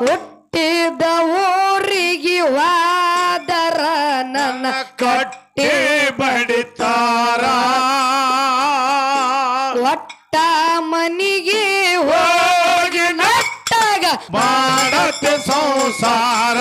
ಹುಟ್ಟಿದ ಊರಿಗೆ ವಾದರ ನನ್ನ ಕಟ್ಟಿ ಬಡಿತಾರ. ಒಟ್ಟ ಮನಿಗೆ ಹೋಗಿ ನಟ್ಟಾಗ ಮಾಡತ್ತೆ ಸಂಸಾರ.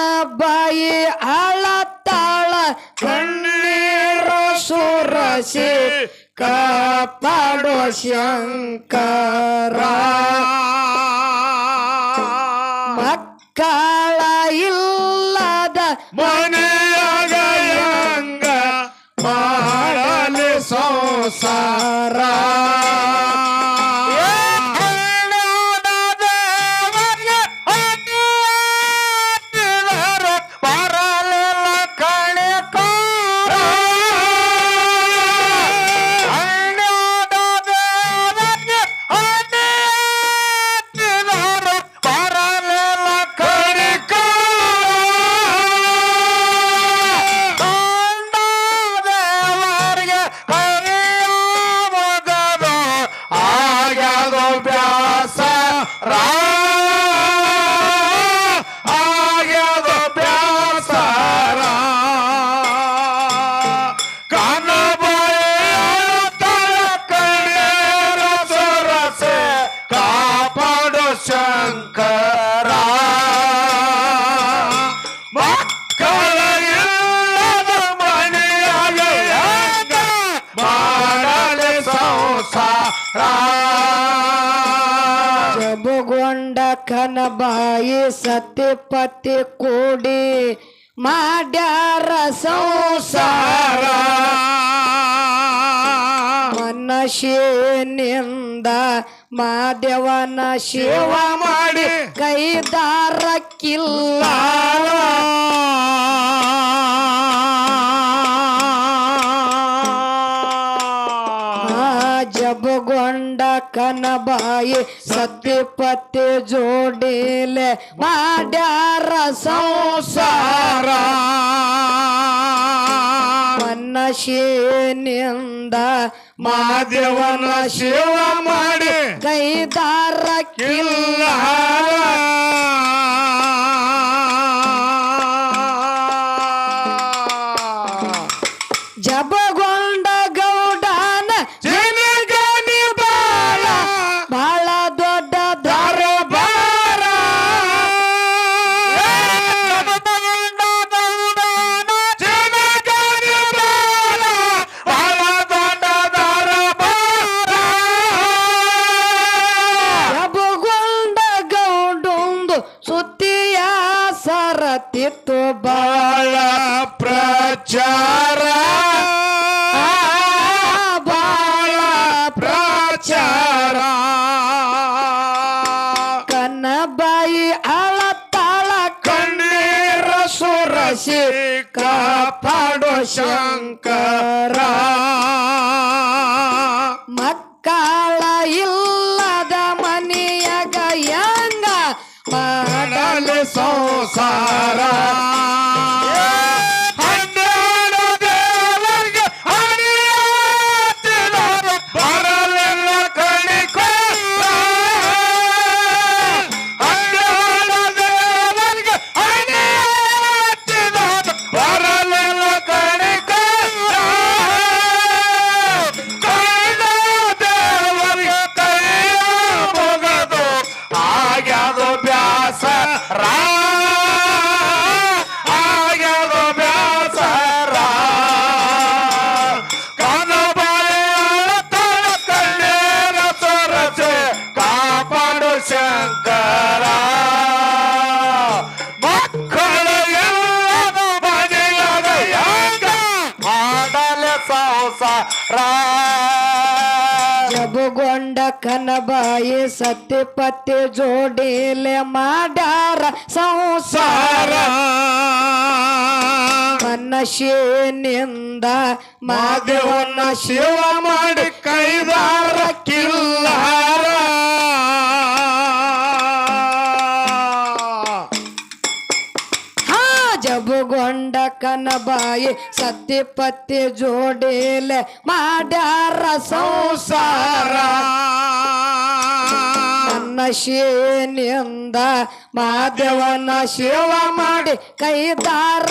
ಕನ್ನಬಾಯಿ ಅಳತಾಳ ಕಣ್ಣೀರು ಸುರಸಿ ಕಾಪಾಡೋ ಶಂಕರ. ಮಕ್ಕಳ ಇಲ್ಲದ ಮನೆಯಾಗ ಮಾಡಲಿ ಸಂಸಾರ? ಜಬುಗೊಂಡ ಕನಬಾಯಿ ಸತ್ಯಪತಿ ಕೂಡಿ ಮಾಡ್ಯಾರ ಸಂಸಾರ. ಮನಶಿನಿಂದ ಮಾದೇವನ ಶಿವ ಮಾಡಿ. ಕೈದಾರಕ್ಕಿಲ್ಲ. ಜಬಗೊಂಡ ಕನಬಾಯಿ ಸತಿಪತಿ ಜೋಡಿಲೆ ಮಾಡ್ಯಾರ ಸಂಸಾರ. ಮನಶಿನಿಂದ ಮಾದೇವನ ಶಿವ ಮಾಡಿ ಕೈದಾರಕ್ಕಿಲ್ಲ. ಜಬಗೊಂಡ ಸುರಸಿ ಕಾಪಾಡೋ ಶಂಕರ. ಮಕ್ಕಳ ಇಲ್ಲದ ಗೊಂಡ ಕನಬಾಯಿ ಸತ್ಯ ಪತ್ತಿ ಜೋಡಿಲೆ ಮಾಡ್ಯಾರ ಸಂಸಾರ. ಮನಶೇನಿಂದ ಮಾದೇವನ ಶಿವ ಮಾಡಿ ಕೈದಾರ. ಜಬುಗೊಂಡ ಕನಬಾಯಿ ಸತ್ಯಪತಿ ಜೋಡಿಲೆ ಮಾಡ್ಯಾರ ಸಂಸಾರ. ಮನಶೇನಿಂದ ಮಾದೇವನ ಶಿವ ಮಾಡಿ ಕೈದಾರ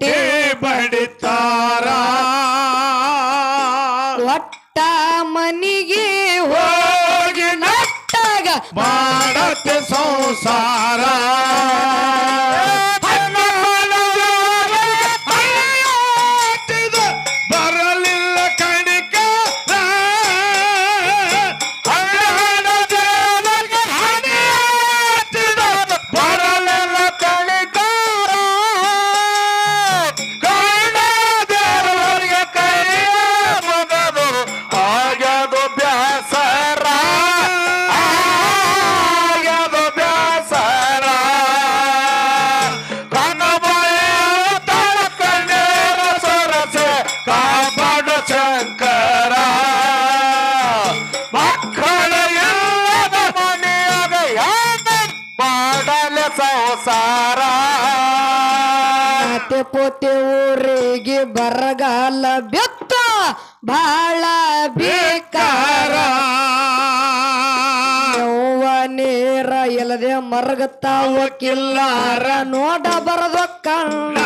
ಕಟ್ಟಿ ಬಡಿತಾರ ಒಟ್ಟ ಮನಿಗೆ ಹೋಗಿ ನಟ್ಟಾಗ ಮಾಡತ್ತೆ ಸಂಸಾರ. ಕಾಪಾಡು ಶಂಕರ ಮಕ್ಕಳ ಎಲ್ಲದ ಮನೆಯಾಗ ಯಾದ ಮಾಡಲ ಸಂಸಾರ. ಪೋತೆ ಊರಿಗೆ ಬರಗಾಲ ಬೆತ್ತ ಬಾಳ ಬೇಕಾರ. ನೀರ ಇಲ್ಲದೆ ಮರಗತಾವ ಕಿಲ್ಲಾರ ನೋಡ ಬರದ ಕಣ್ಣ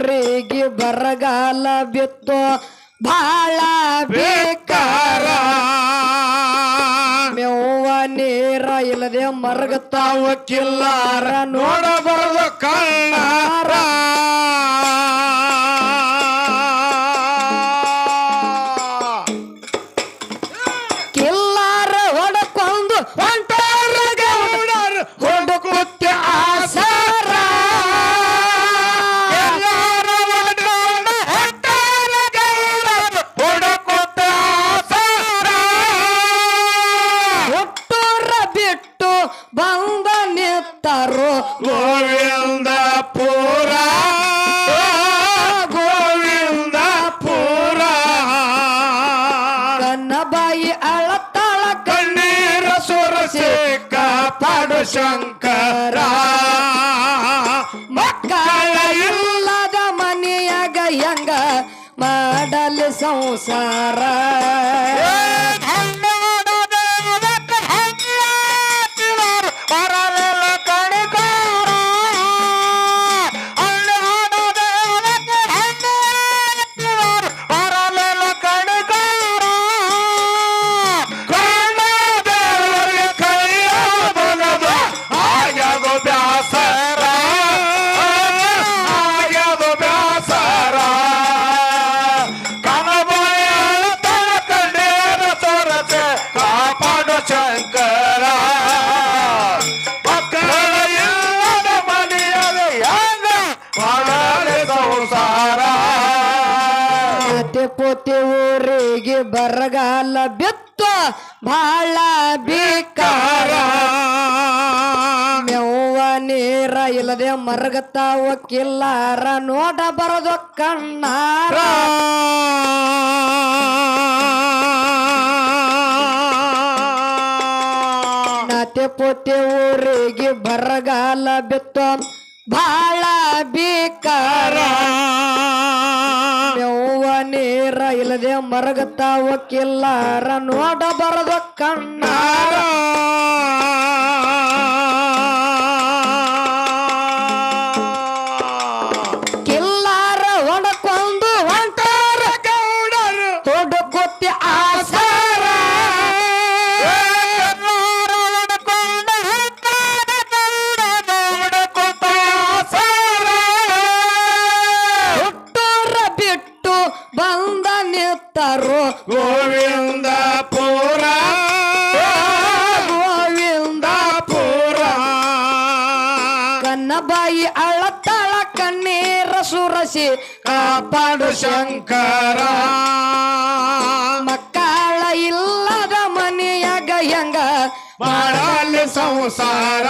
ಪೋತೆ ಊರಿಗೆ ಬರಗಾಲ ಬಿತ್ತು ಬಾಳ ಬೇಕಾರ. ಮೇವ ನೀರ ಇಲ್ಲದೆ ಮರಗತಾವ ಕಿಲ್ಲಾರ. ನೋಡ ನೋಡಬಾರದು ಕಣ್ಣಾರ. ಅಳತಾಳ ಕಣ್ಣೀರ ಸುರಸಿ ಕಾಪಾಡು ಶಂಕರ ಶಂಕರ. ಮಕ್ಕಳ ಇಲ್ಲದ ಮನೆಯಲ್ಲಿ ಹೆಂಗ ಮಾಡಲಿ ಸಂಸಾರ? ಅತ್ತೆ ಪೋತೆ ಊರಿಗೆ ಬರಗಾಲ ಬಿತ್ತು ಬಹಳ ಬೇಕಾರ ಮೆವ್ವ ನೀರ ಇಲ್ಲದೆ ಮರಗತಾವ ಕಿಲ್ಲಾರ ನೋಡ ಬರೋದು ಕಣ್ಣಾರ. ಪೋತೆ ಊರಿಗೆ ಬರಗಾಲ ಬಿತ್ತ. ಭಾಳ ಬೇಕಾರ. ಯವ್ವ ನೀರ ಇಲ್ಲದೆ ಮರಗತಾವ ಕಿಲ್ಲಾರ ನೋಡ ಬರದು ಕಣ್ಣಾರ. ಶಂಕರ. ಮಕ್ಕಳ ಇಲ್ಲದ ಮನೆಯಾಗ ಹೆಂಗ ಮಾಡಲು ಸಂಸಾರ.